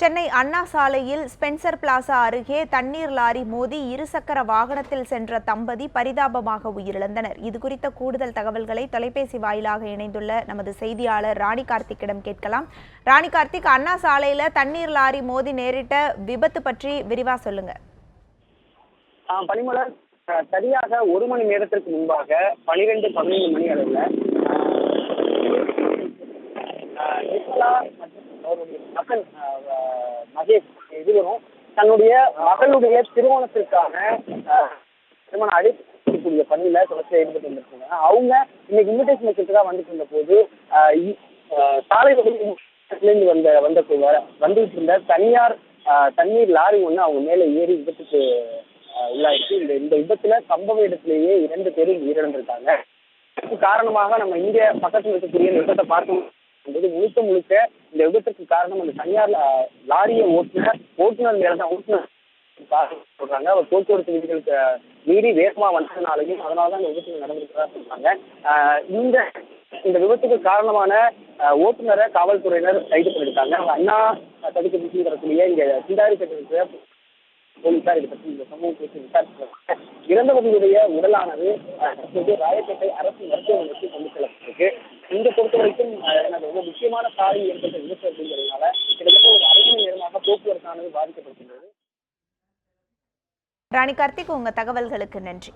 சென்னை அண்ணா சாலையில் Spencer plaza அருகே தண்ணீர் லாரி மோதி இருசக்கர வாகனத்தில் சென்ற தம்பதி பரிதாபமாக உயிரிழந்தனர். இது குறித்த கூடுதல் தகவல்களை தொலைபேசி வாயிலாக இணைந்துள்ள நமது செய்தியாளர் ராணி கார்த்திக்கிடம் கேட்கலாம். ராணி கார்த்திக் அண்ணா சாலையில தண்ணீர் லாரி மோதி நேரிட்ட விபத்து பற்றி விரிவா சொல்லுங்க. பனிமலர் சரியாக ஒரு மணி நேரத்திற்கு முன்பாக பனிரெண்டு பதினைந்து மணி அளவில் அவருடைய மகன் அ, இது வரும் தன்னுடைய மகளுடைய திருமணத்திற்கான திருமண அழைக்கக்கூடிய பணியில தொடர்ச்சியா ஈடுபட்டு வந்திருக்காங்க. அவங்க இன்னைக்கு இன்விடேஷன் வச்சுட்டு வந்துட்டு இருந்த போது சாலை இருந்து வந்த வந்த வந்துட்டு இருந்த தனியார் தண்ணீர் லாரி ஒன்று அவங்க மேலே ஏறி விபத்துக்கு உள்ளாயிருச்சு இந்த இந்த விபத்துல சம்பவ இடத்திலேயே இரண்டு பேரும் உயிரிழந்திருக்காங்க. காரணமாக நம்ம இங்க பக்கத்துல இருக்கக்கூடிய விபத்தை பார்க்கும் என்பது முழுக்க முழுக்க இந்த விபத்துக்கு காரணம் அந்த தனியார் லாரியை ஓட்டுநர் ஓட்டுநர் மேல தான் ஓட்டுநர் காரணம் சொல்றாங்க அவர் போக்குவரத்து விதிகளுக்கு மீறி வேகமா வந்ததுனாலையும் அதனாலதான் இந்த விபத்து நடந்திருக்கிறதா சொல்றாங்க. இந்த இந்த விபத்துக்கு காரணமான ஓட்டுநரை காவல்துறையினர் கைது பண்ணியிருக்காங்க. அண்ணா தடுக்க பிடிச்சு வரக்கூடிய இங்க சிந்தாரி இருக்கிற போலீசார் இதை பற்றி இந்த சம்பவம் குறித்து விசாரிச்சிருக்காங்க இறந்தவர்களுடைய உடலானது தற்போது ராயப்பேட்டை அரசு மருத்துவமனைக்கு கொண்டு செல்லப்பட்டிருக்கு. இந்த பொறுத்த வரைக்கும் எனக்கு ரொம்ப முக்கியமான சாலை ஏற்பட்ட விபத்து அப்படிங்கிறதுனால கிட்டத்தட்ட ஒரு அரை மணி நேரமாக போக்குவரத்தானது பாதிக்கப்பட்டிருந்தது. ராணி கார்த்திக் உங்க தகவல்களுக்கு நன்றி.